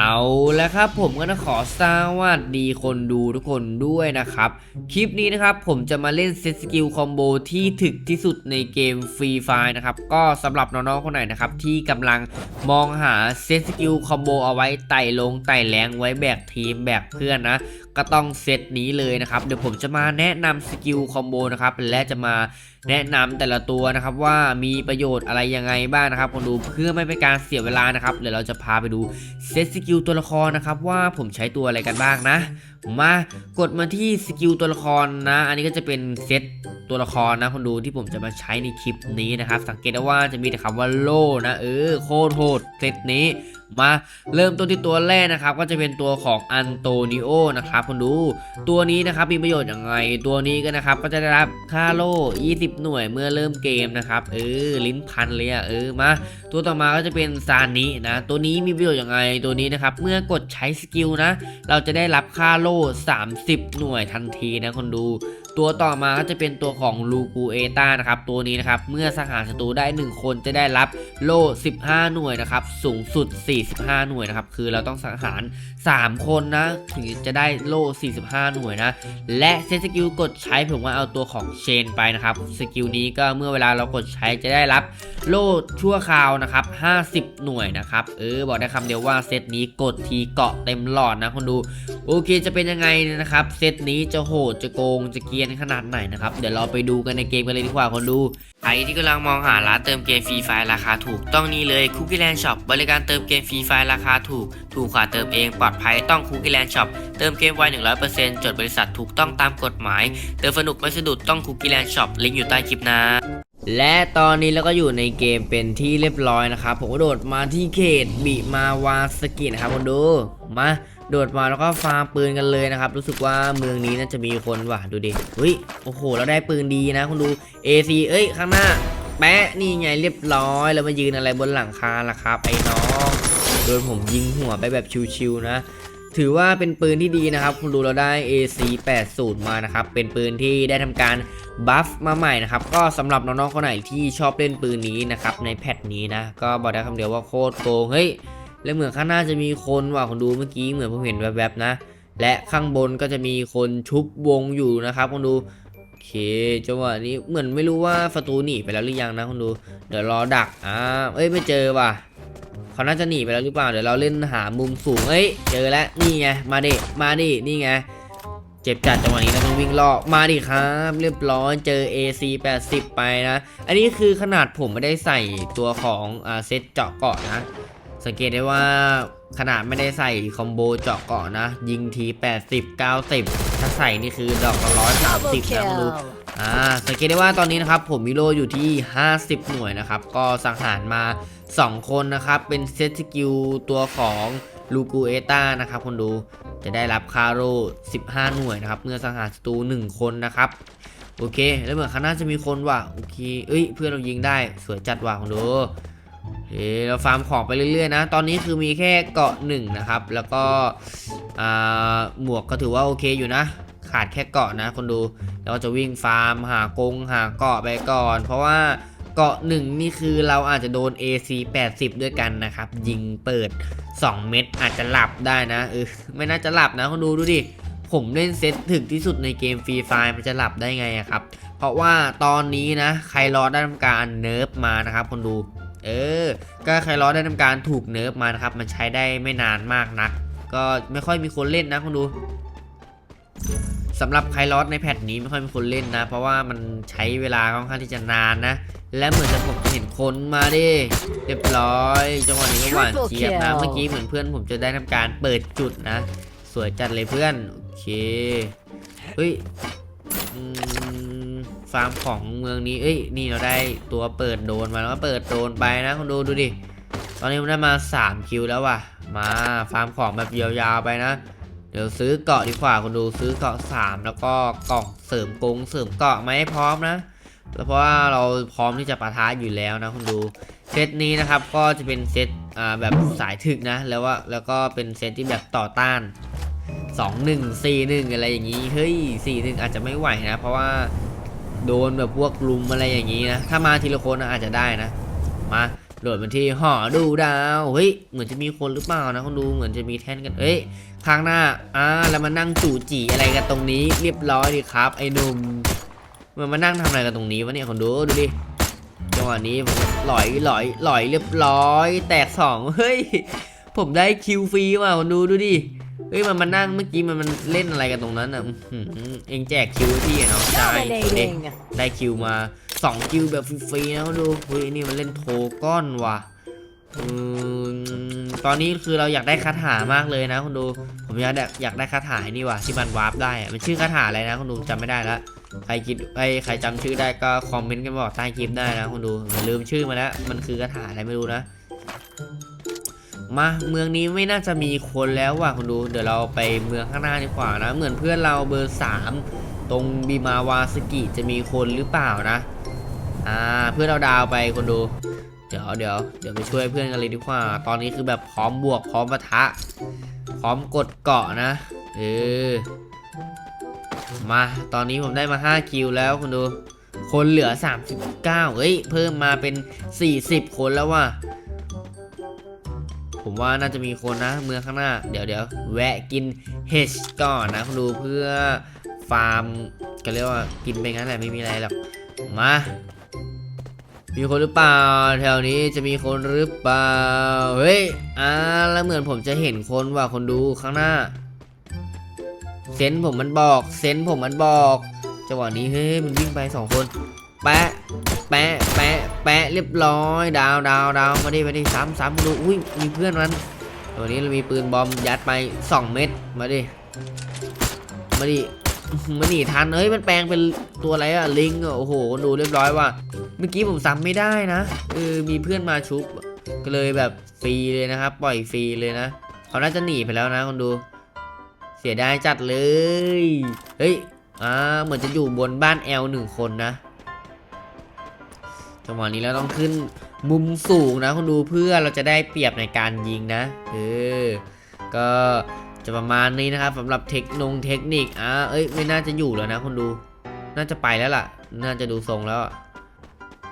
เอาแล้วครับผมก็นะขอสวัสดีคนดูทุกคนด้วยนะครับ คลิปนี้นะครับผมจะมาเล่นเซตสกิลคอมโบที่ถึกที่สุดในเกมฟรีไฟนะครับ ก็สำหรับน้องๆคนไหนนะครับ ที่กำลังมองหาเซตสกิลคอมโบเอาไว้ไต่ลงไต่แรงไว้แบกทีมแบกเพื่อนนะ ก็ต้องเซตนี้เลยนะครับ เดี๋ยวผมจะมาแนะนำสกิลคอมโบนะครับและจะมาแนะนำแต่ละตัวนะครับว่ามีประโยชน์อะไรยังไงบ้างนะครับคนดูเพื่อไม่เป็นการเสียเวลานะครับเดี๋ยวเราจะพาไปดูเซตสกิลตัวละครนะครับว่าผมใช้ตัวอะไรกันบ้างนะมากดมาที่สกิลตัวละครนะ อันนี้ก็จะเป็นเซตตัวละครนะคนดูที่ผมจะมาใช้ในคลิปนี้นะครับ สังเกตได้ว่าจะมีแต่คำว่าโล่นะเออโคตรโหดเซตนี้ มาเริ่มต้นที่ตัวแรกนะครับก็จะเป็นตัวของอันโตนิโอนะครับคนดูตัวนี้นะครับมีประโยชน์ยังไง ตัวนี้ก็นะครับก็จะได้รับค่าโล่20 หน่วยเมื่อเริ่มเกมนะครับเออลิ้นพันเลยอะเออมาตัวต่อมาก็จะเป็นซานินะตัวนี้มีประโยชน์ยังไงตัวนี้นะครับเมื่อกดใช้สกิลนะเราจะได้รับค่าโล่ 30 หน่วยทันทีนะคนดูตัวต่อมาก็จะเป็นตัวของลูกูเอต้านะครับตัวนี้นะครับเมื่อสังหารศัตรูได้ 1 คนจะได้รับโล่ 15 หน่วยนะครับสูงสุด45 หน่วยนะครับ คือเราต้องสังหาร 3 คนนะ ถึงจะได้โล่ 45 หน่วยนะ และเซตสกิลกดใช้ผมว่าเอาตัวของเชนไปนะครับ สกิลนี้ก็เมื่อเวลาเรากดใช้จะได้รับโล่ชั่วคราวนะครับ 50 หน่วยนะครับ เออ บอกได้คำเดียวว่าเซตนี้กดทีเกาะเต็มหลอดนะคนดู โอเคจะเป็นยังไงนะครับ เซตนี้จะโหดจะโกงจะเกียนขนาดไหนนะครับ เดี๋ยวเราไปดูกันในเกมกันเลยดีกว่าคนดูใครที่กำลังมองหาร้านเติมเกมฟรีไฟราคาถูกต้องนี่เลยคุกกี้แลนด์ช็อปบริการเติมเกมฟรีไฟราคาถูก ถูกกว่าเติมเองปลอดภัยต้องคุกกี้แลนด์ช็อปเติมเกมไว 100%จดบริษัทถูกต้องตามกฎหมาย เติมสนุกไม่สะดุดต้องคุกกี้แลนด์ช็อปลิงก์อยู่ใต้คลิปนะและตอนนี้เราก็อยู่ในเกมเป็นที่เรียบร้อยนะครับผมก็โดดมาที่เขตบิมาวาสกินะครับคนดูมาโดดมาแล้วก็ฟาร์มปืนกันเลยนะครับ รู้สึกว่าเมืองนี้น่าจะมีคนว่ะดูดิเฮ้ยโอ้โห เราได้ปืนดีนะคุณดู AC เอ้ย ข้างหน้า แปะนี่ไงเรียบร้อย แล้วมายืนอะไรบนหลังคาล่ะครับไอ้น้อง โดนผมยิงหัวไปแบบชิวๆนะ ถือว่าเป็นปืนที่ดีนะครับ คุณดูเราได้ AC 80 มานะครับ เป็นปืนที่ได้ทำการบัฟมาใหม่นะครับ ก็สำหรับน้องๆคนไหนที่ชอบเล่นปืนนี้นะครับ ในแพทนี้นะ ก็บอกได้คำเดียวว่าโคตรโกง เฮ้ย แล้วเหมือนข้างหน้าจะมีคนว่ะคุณดูเมื่อกี้เหมือนผมเห็นแวบๆนะ และข้างบนก็จะมีคนชุบวงอยู่นะครับคุณดูโอเคจังหวะนี้เหมือนไม่รู้ว่าประตูหนีไปแล้วหรือยังนะคุณดู เดี๋ยวรอดักอ่าเอ้ยไม่เจอว่ะ เขาน่าจะหนีไปแล้วหรือเปล่า เดี๋ยวเราเล่นหามุมสูงเอ้ย เจอแล้ว นี่ไง มาดิ มาดิ นี่ไง เจ็บจัดจังหวะนี้เราต้องวิ่งล่อมาดิครับ เรียบร้อย เจอ AC 80 ไปนะ อันนี้คือขนาดผมไม่ได้ใส่ตัวของอ่าเซตเจาะเกาะนะ สังเกตได้ว่าขนาดไม่ได้ใส่คอมโบเจาะเกาะนะ ยิงที 80 90 ถ้าใส่นี่คือดอกละร้อยสามสิบ Double นะมาดู kill. อ่าสังเกตได้ว่าตอนนี้นะครับผมมีโลอยู่ที่ 50 หน่วยนะครับ ก็สังหารมา 2 คนนะครับ เป็นเซตสกิลตัวของลูกูเอตานะครับคนดูจะได้รับคาโร่15 หน่วยนะครับ เมื่อสังหารศัตรู1 คนนะครับ โอเค แล้วเหมือนข้างหน้าจะมีคนว่ะโอเคเอ้ย เพื่อนเรายิงได้สวยจัดว่ะคนดูเฮ้เราฟาร์มของไปเรื่อยๆนะ ตอนนี้คือมีแค่เกาะหนึ่งนะครับ แล้วก็หมวกก็ถือว่าโอเคอยู่นะ ขาดแค่เกาะนะ คนดู แล้วก็จะวิ่งฟาร์มหากงหาเกาะไปก่อน เพราะว่า เกาะหนึ่งนี่คือเราอาจจะโดน AC 80 ด้วยกันนะครับ ยิงเปิด 2 เม็ดอาจจะหลับได้นะเออไม่น่าจะหลับนะคนดูดูดิ ผมเล่นเซตถึกที่สุดในเกมฟรีไฟมันจะหลับได้ไงครับ เพราะว่าตอนนี้นะใครรอได้ทำการเนิร์ฟมานะครับคนดู เออ ก็ใครรอได้ทำการถูกเนิร์ฟมานะครับ มันใช้ได้ไม่นานมากนัก ก็ไม่ค่อยมีคนเล่นนะคนดูสำหรับไคลอสในแพทนี้ไม่ค่อยมีคนเล่นนะ เพราะว่ามันใช้เวลาค่อนข้างที่จะนานนะ และเหมือนจะผมจะเห็นคนมาดิเรียบร้อยจังหวะนี้ก็หวานเจี๊ยบนะ Triple kill เมื่อกี้เหมือนเพื่อนผมจะได้ทำการเปิดจุดนะ สวยจัดเลยเพื่อนโอเคเฮ้ยอืมฟาร์มของเมืองนี้เอ้ยนี่เราได้ตัวเปิดโดนมาแล้วก็เปิดโดนไปนะคุณดูดูดิตอนนี้ผมได้มา 3 คิวแล้วว่ะ มาฟาร์มของแบบยาวๆไปนะ เดี๋ยวซื้อเกาะดีกว่าคุณดูซื้อเกาะ 3 แล้วก็กล่องเสริมกงเสริมเกาะมาให้พร้อมนะ แล้วเพราะว่าเราพร้อมที่จะปะทะอยู่แล้วนะคุณดูเซตนี้นะครับก็จะเป็นเซตอ่าแบบสายถึกนะ แล้วว่าแล้วก็เป็นเซตที่แบบต่อต้าน 2 1 4 1 อะไรอย่างนี้ เฮ้ย 4 1 อาจจะไม่ไหวนะ เพราะว่าโดนแบบพวกลุมอะไรอย่างนี้นะ ถ้ามาทีละคนนะอาจจะได้นะ มาโดดมาที่หอดูดาว เฮ้ย เหมือนจะมีคนหรือเปล่านะคนดู เหมือนจะมีแท่นกัน เอ้ย ข้างหน้า อ่า แล้วมานั่งจู่จีอะไรกันตรงนี้ เรียบร้อยดีครับ ไอ้หนุ่ม มันมานั่งทำอะไรกันตรงนี้วะเนี่ยคนดูดูดิจังหวะนี้ผมหลอยหลอยหลอยเรียบร้อย แตกสองเฮ้ยผมได้คิวฟรีว่ะคนดูดูดิเฮ้ยมันมานั่งเมื่อกี้มันมันเล่นอะไรกันตรงนั้นอะอื้อหือเองแจกคิวที่เนาะใช่ดูดิ Dominating. ได้คิวมาสองคิวแบบฟรีๆนะดูเฮ้ยนี่มันเล่นโทก้อนว่ะ อืมตอนนี้คือเราอยากได้คาถามากเลยนะคุณดู ผมอยากได้อยากได้คาถาไอ้นี่ว่ะที่มันวาร์ปได้อะมันชื่อคาถาอะไรนะคุณดูจำไม่ได้ละใครคิดใครใครจำชื่อได้ก็คอมเมนต์กันบอกใต้คลิปได้นะคุณดูอย่าลืมชื่อมาแล้วมันคือคาถาอะไรไม่รู้นะ มาเมืองนี้ไม่น่าจะมีคนแล้วว่ะคุณดู เดี๋ยวเราไปเมืองข้างหน้าดีกว่านะ เหมือนเพื่อนเราเบอร์สามตรงบีมาวาสกิจะมีคนหรือเปล่านะ อ่าเพื่อนเราดาวไปคนดู เดี๋ยวเดี๋ยวเดี๋ยวไปช่วยเพื่อนกันเลยดีกว่า ตอนนี้คือแบบพร้อมบวกพร้อมปะทะ พร้อมกดเกาะนะเออมาตอนนี้ผมได้มา 5 คิวแล้วคุณดู คนเหลือ 39เอ้ย เพิ่มมาเป็น 40 คนแล้วว่ะ ผมว่าน่าจะมีคนนะ เมืองข้างหน้า เดี๋ยวเดี๋ยวแวะกินเฮชก่อนนะคุณดูเพื่อฟาร์มก็เรียกว่ากินไปงั้นแหละไม่มีอะไรหรอก มา มีคนหรือเปล่า แถวนี้จะมีคนหรือเปล่า เฮ้ย อ่า แล้วเหมือนผมจะเห็นคนว่ะคนดูข้างหน้า เซนผมมันบอก เซนผมมันบอกจังหวะนี้เฮ้ยมันวิ่งไปสองคน แปะ แปะ แปะ แปะเรียบร้อย ดาวดาวดาวมาดิมาดิซ้ำซ้ำดู อุ้ย มีเพื่อนมันตัวนี้เรามีปืนบอมยัดไป2เม็ด มาดิ มาดิ มันหนีทันเฮ้ยมันแปลงเป็นตัวอะไรอะลิงโอ้โหดูเรียบร้อยว่ะเมื่อกี้ผมซ้ำไม่ได้นะเออมีเพื่อนมาชุบ ก็เลยแบบฟรีเลยนะครับ ปล่อยฟรีเลยนะเขาน่าจะหนีไปแล้วนะคนดู เสียดายจัดเลย เฮ้ยอ่าเหมือนจะอยู่บนบ้านแอลหนึ่งคนนะจังหวะนี้เราต้องขึ้นมุมสูงนะคุณดูเพื่อเราจะได้เปรียบในการยิงนะเออก็ จะประมาณนี้นะครับสำหรับเทคนงเทคนิคอ่าเอ้ยไม่น่าจะอยู่แล้วนะคุณดู น่าจะไปแล้วล่ะ น่าจะดูทรงแล้ว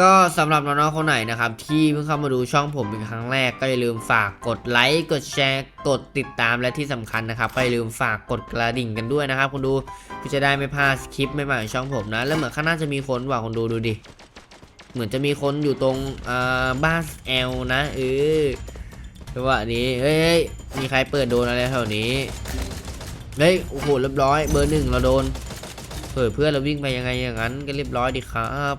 ก็สำหรับน้องๆคนไหนนะครับ ที่เพิ่งเข้ามาดูช่องผมเป็นครั้งแรกก็อย่าลืมฝากกดไลค์กดแชร์ กดติดตามและที่สำคัญนะครับก็อย่าลืมฝากกดกระดิ่งกันด้วยนะครับคุณดูเพื่อจะได้ไม่พลาดคลิปใหม่ๆของช่องผมนะ แล้วเหมือนข้างหน้าจะมีคนว่ะคุณดูดูดิเหมือนจะมีคนอยู่ตรงอ่าบ้านแอลนะเออ จังหวะนี้เฮ้ยเฮ้ยมีใครเปิดโดนอะไรแถวนี้เฮ้ยโอ้โหเรียบร้อย เบอร์หนึ่งเราโดนเปิดเพื่อนเราวิ่งไปยังไงอย่างนั้นก็เรียบร้อยดีครับ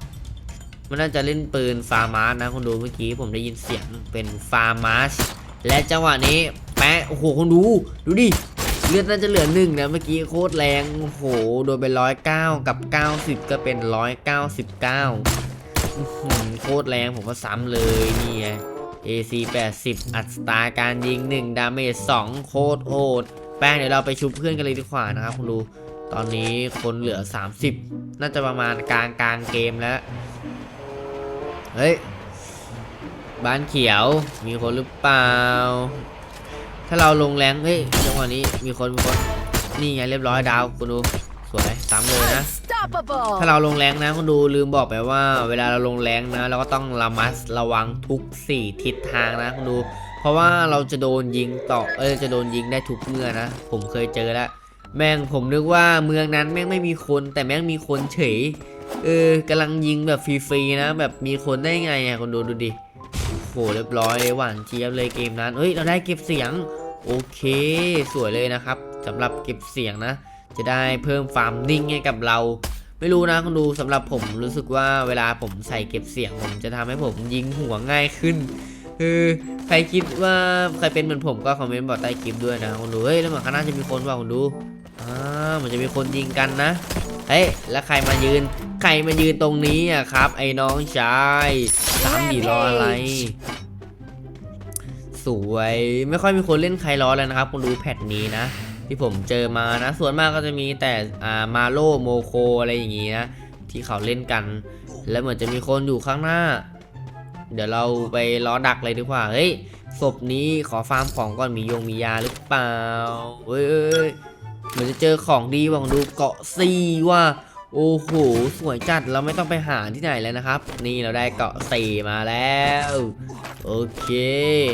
มันน่าจะเล่นปืนฟาร์มาสนะคุณดูเมื่อกี้ผมได้ยินเสียงเป็นฟาร์มาสและจังหวะนี้แปะโอ้โหคุณดูดูดิเลือดน่าจะเหลือหนึ่งนะเมื่อกี้โคตรแรงโอ้โหโดนไปร้อยเก้ากับเก้าสิบก็เป็นร้อยเก้าสิบเก้าโคตรแรงผมก็ซ้ำเลยนี่ไง AC 80อัดสตาราการยิง1ดาเมจ2โคตรโหดแป้งเดี๋ยวเราไปชุบเพื่อนกันเลยดีกว่านะครับคุณดูตอนนี้คนเหลือ 30 น่าจะประมาณกลางกลางเกมแล้ว เฮ้ย บ้านเขียวมีคนหรือเปล่า ถ้าเราลงแรงเฮ้ยจังหวะนี้มีคนมีคน นี่ไงเรียบร้อยดาวคุณดู ซ้ำเลยนะ Unstoppable. ถ้าเราลงแรงนะคุณดูลืมบอกไปว่า เวลาเราลงแรงนะ เราก็ต้องระมัดระวังทุก 4 ทิศทางนะคุณดู เพราะว่าเราจะโดนยิงต่อเออจะโดนยิงได้ทุกเมื่อนะ ผมเคยเจอแล้ว แม่งผมนึกว่าเมืองนั้นแม่งไม่มีคนแต่แม่งมีคนเฉยเออกำลังยิงแบบฟรีๆนะ แบบมีคนได้ไงอะคุณดูดูดิโหเรียบร้อยหวานเจี๊ยบเลยเกมนั้นเฮ้ยเราได้เก็บเสียงโอเค สวยเลยนะครับสำหรับเก็บเสียงนะ จะได้เพิ่มฟาร์มนิ่งให้กับเรา ไม่รู้นะคุณดูสำหรับผมรู้สึกว่าเวลาผมใส่เก็บเสียง ผมจะทำให้ผมยิงหัวง่ายขึ้นคือใครคิดว่าใครเป็นเหมือนผมก็คอมเมนต์บอกใต้คลิปด้วยนะคุณดูเฮ้ยแล้วเหมือนข้างหน้าจะมีคนว่าคุณดูอ่ามันจะมีคนยิงกันนะเฮ้ยแล้วใครมายืน ใครมายืนตรงนี้อะครับ ไอ้น้องชายสามดีรออะไร สวยไม่ค่อยมีคนเล่นใครล้อแล้วนะครับคุณดูแพทนี้นะ ที่ผมเจอมานะ ส่วนมากก็จะมีแต่อ่ามาโลโมโคอะไรอย่างงี้นะที่เขาเล่นกัน แล้วเหมือนจะมีคนอยู่ข้างหน้า เดี๋ยวเราไปล้อดักเลยดีกว่าเฮ้ยศพนี้ขอฟาร์มของก่อนมียงมียาหรือเปล่าเฮ้ยเอ้ยเหมือนจะเจอของดีว่ะดูเกาะซีว่ะโอ้โหสวยจัดเราไม่ต้องไปหาที่ไหนแล้วนะครับ นี่เราได้เกาะสี่มาแล้ว โอเค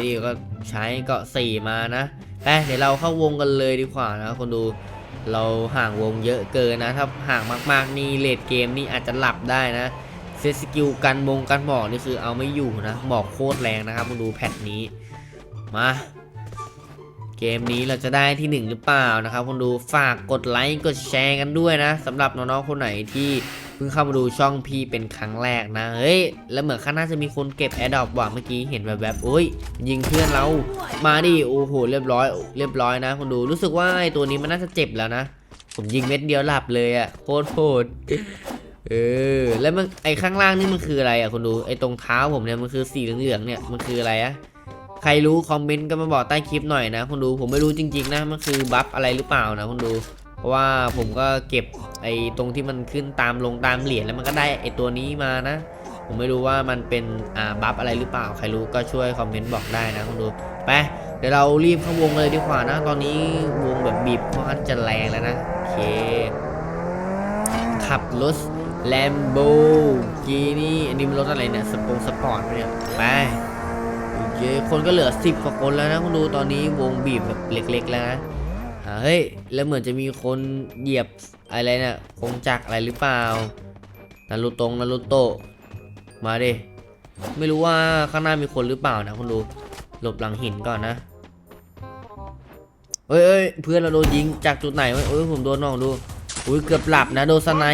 นี่ก็ใช้เกาะสี่มานะ ไปเดี๋ยวเราเข้าวงกันเลยดีกว่านะคนดูเราห่างวงเยอะเกินนะถ้าห่างมากๆนี่เลดเกมนี่อาจจะหลับได้นะเซตสกิลกันมงกันหมอกนี่คือเอาไม่อยู่นะหมอกโคตรแรงนะครับมาดูแพทนี้มาเกมนี้เราจะได้ที่หนึ่งหรือเปล่านะครับคนดูฝากกดไลค์กดแชร์กันด้วยนะสำหรับน้องๆคนไหนที่ พิ่งเข้ามาดูช่องพี่เป็นครั้งแรกนะ เฮ้ย แล้วเหมือนข้างหน้าจะมีคนเก็บแอดดอปว่ะเมื่อกี้เห็นแบบแบบโอ้ย ยิงเพื่อนเรา มาดิ โอ้โห เรียบร้อย เรียบร้อยนะคนดู รู้สึกว่าไอ้ตัวนี้มันน่าจะเจ็บแล้วนะ ผมยิงเม็ดเดียวหลับเลยอะ่ะโคตรโหดเออ แล้วมันไอ้ข้างล่างนี่มันคืออะไรอะ่ะคนดู ไอ้ตรงเท้าผมเนี่ยมันคือสีเหลืองๆเนี่ย มันคืออะไรอะใครรู้คอมเมนต์ก็มาบอกใต้คลิปหน่อยนะคนดู ผมไม่รู้จริงๆนะ มันคือบัฟอะไรหรือเปล่านะคนดู เพราะว่าผมก็เก็บไอ้ตรงที่มันขึ้นตามลงตามเหรียญแล้วมันก็ได้ไอ้ตัวนี้มานะ ผมไม่รู้ว่ามันเป็นอ่าบัฟอะไรหรือเปล่าใครรู้ก็ช่วยคอมเมนต์บอกได้นะคนดูไปเดี๋ยวเรารีบเข้าวงเลยดีกว่านะ ตอนนี้วงแบบบีบค่อนข้างจะแรงแล้วนะโอเค ขับรถแลมโบกีนี่อันนี้มันรถอะไรเนี่ยสปงสปอร์ตเนี่ยไปโอเคคนก็เหลือ 10กว่าคนแล้วนะคุณดูตอนนี้วงบีบแบบเล็ก ๆ แล้วนะ เฮ้ย แล้วเหมือนจะมีคนเหยียบอะไรเนี่ยคงจักอะไรหรือเปล่า นารุตงนารุโตะ มาดิ ไม่รู้ว่าข้างหน้ามีคนหรือเปล่านะคุณดู หลบหลังหินก่อนนะเอ้ยเพื่อนเราโดนยิงจากจุดไหนวะเอ้ยผมโดนน้องดู อุ้ยเกือบหลับนะโดนสไน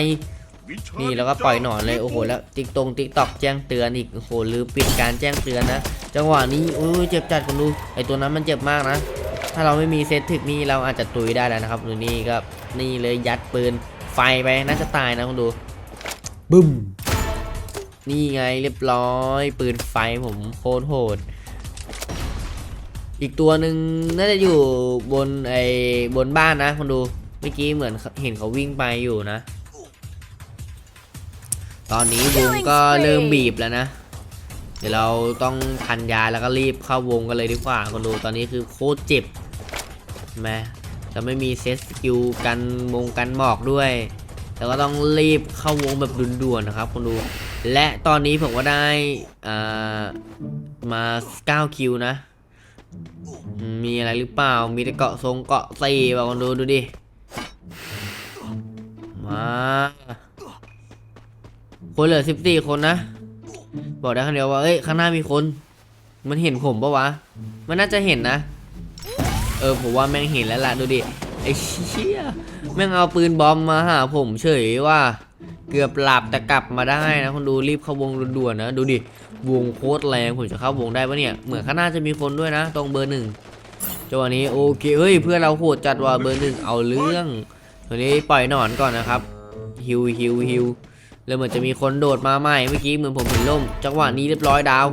นี่แล้วก็ปล่อยหนอนเลยโอ้โหแล้วติ๊กตรงติ๊กตอกแจ้งเตือนอีกโอ้โหลืมปิดการแจ้งเตือนนะ จังหวะนี้โอ้ยเจ็บจัดคนดูไอตัวนั้นมันเจ็บมากนะ ถ้าเราไม่มีเซตถึกนี่เราอาจจะตุยได้แล้วนะครับดูนี่ก็นี่เลยยัดปืนไฟไปน่าจะตายนะคนดูบึ้มนี่ไงเรียบร้อย ปืนไฟผมโคตรโหด อีกตัวหนึ่งน่าจะอยู่บนไอบนบ้านนะคนดูเมื่อกี้เหมือนเห็นเขาวิ่งไปอยู่นะ ตอนนี้วงก็เริ่มบีบแล้วนะ เดี๋ยวเราต้องพันยาแล้วก็รีบเข้าวงกันเลยดีกว่าคนดูตอนนี้คือโคตรเจ็บใช่ ไหมจะไม่มีเซตสกิลกันวงกันหมอกด้วยแต่ก็ต้องรีบเข้าวงแบบด่วนๆนะครับคนดู และตอนนี้ผมก็ได้อ่ามา9คิวนะ มีอะไรหรือเปล่า มีแต่เกาะทรงเกาะสี่ป่ะคนดูดูดิ มาคนเหลือสิบสี่คนนะ บอกได้คำเดียวว่า เอ้ย ข้างหน้ามีคน มันเห็นผมปะวะ มันน่าจะเห็นนะ เออผมว่าแม่งเห็นแล้วล่ะดูดิไอ้เชี่ยแม่งเอาปืนบอมมาหาผมเฉยว่า เกือบหลับแต่กลับมาได้นะคนดูรีบเข้าวงด่วนๆนะดูดิวงโคตรแรงผมจะเข้าวงได้ปะเนี่ยเหมือนข้างหน้าจะมีคนด้วยนะ ตรงเบอร์หนึ่งจังหวะนี้โอเคเฮ้ยเพื่อนเราโหดจัดว่าเบอร์หนึ่งเอาเรื่องตัวนี้ปล่อยหนอนก่อนนะครับฮิวฮิวฮิวแล้วเหมือนจะมีคนโดดมาใหม่เมื่อกี้เหมือนผมเห็นล่มจังหวะนี้เรียบร้อยดาว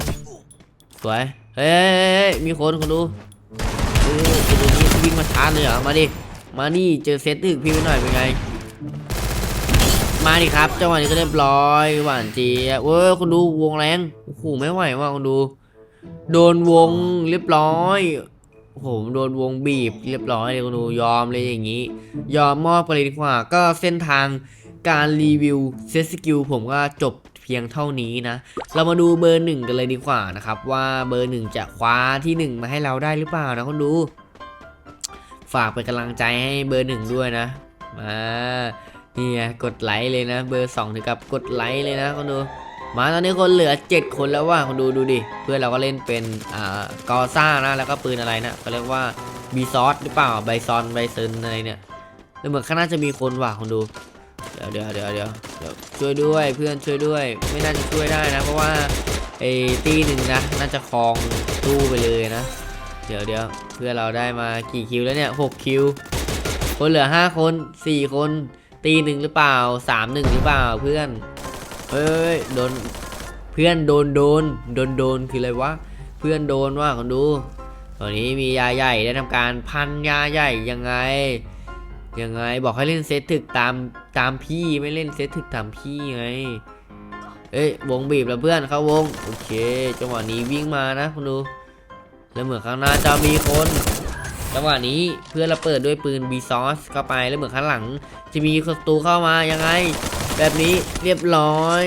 สวยเฮ้ยมีคนคนดู เออไอ้ตัวนี้วิ่งมาชาร์จเลยเหรอ มาดิ มานี่เจอเซตตึกพี่ไปหน่อยเป็นไง มาดิครับจังหวะนี้ก็เรียบร้อยหวานเจี๊ยบเว้ยคนดูวงแรงโอ้โหไม่ไหวว่ะคนดู โดนวงเรียบร้อยโอ้โดนวงบีบเรียบร้อยเลยคนดูยอมเลยอย่างนี้ ยอมมอบไปเลยดีกว่า ก็เส้นทางการรีวิวเซตสกิลผมก็จบ เพียงเท่านี้นะ เรามาดูเบอร์หนึ่งกันเลยดีกว่านะครับ ว่าเบอร์หนึ่งจะคว้าที่หนึ่งมาให้เราได้หรือเปล่านะคนดู ฝากเป็นกำลังใจให้เบอร์หนึ่งด้วยนะมานี่ไงกดไลค์เลยนะ เบอร์สองถึงกับกดไลค์เลยนะคนดู มาตอนนี้คนเหลือ 7 คนแล้วว่าคนดูดูดิเพื่อนเราก็เล่นเป็นอ่ากอซ่านะแล้วก็ปืนอะไรนะเขาเรียกว่าบีซอสหรือเปล่าไบซอนไบเซนอะไรเนี่ยแล้วเหมือนข้างหน้าจะมีคนว่ะคนดู เดี๋ยวเดี๋ยวเดี๋ยวเดี๋ยวช่วยด้วยเพื่อนช่วยด้วย ไม่น่าจะช่วยได้นะ เพราะว่าไอ้ตีหนึ่งนะน่าจะคลองตู้ไปเลยนะ เดี๋ยวเดี๋ยวเพื่อเราได้มากี่คิวแล้วเนี่ยหกคิว คนเหลือห้าคนสี่คนตีหนึ่งหรือเปล่าสามหนึ่งหรือเปล่าเพื่อนเฮ้ยโดนเพื่อนโดนโดนโดนโดนคืออะไรวะเพื่อนโดนว่าคนดูตอนนี้มียาใหญ่ได้ทำการพันยาใหญ่ยังไง ยังไงบอกให้เล่นเซตถึกตามตามพี่ไม่เล่นเซตถึกตามพี่ไง เอ้ยวงบีบแล้วเพื่อนเข้าวง โอเค จังหวะนี้วิ่งมานะคุณดูแล้วเหมือนข้างหน้าจะมีคน จังหวะนี้เพื่อนเราเปิดด้วยปืนบีซอสเข้าไปแล้วเหมือนข้างหลัง จะมีศัตรูเข้ามายังไง แบบนี้เรียบร้อย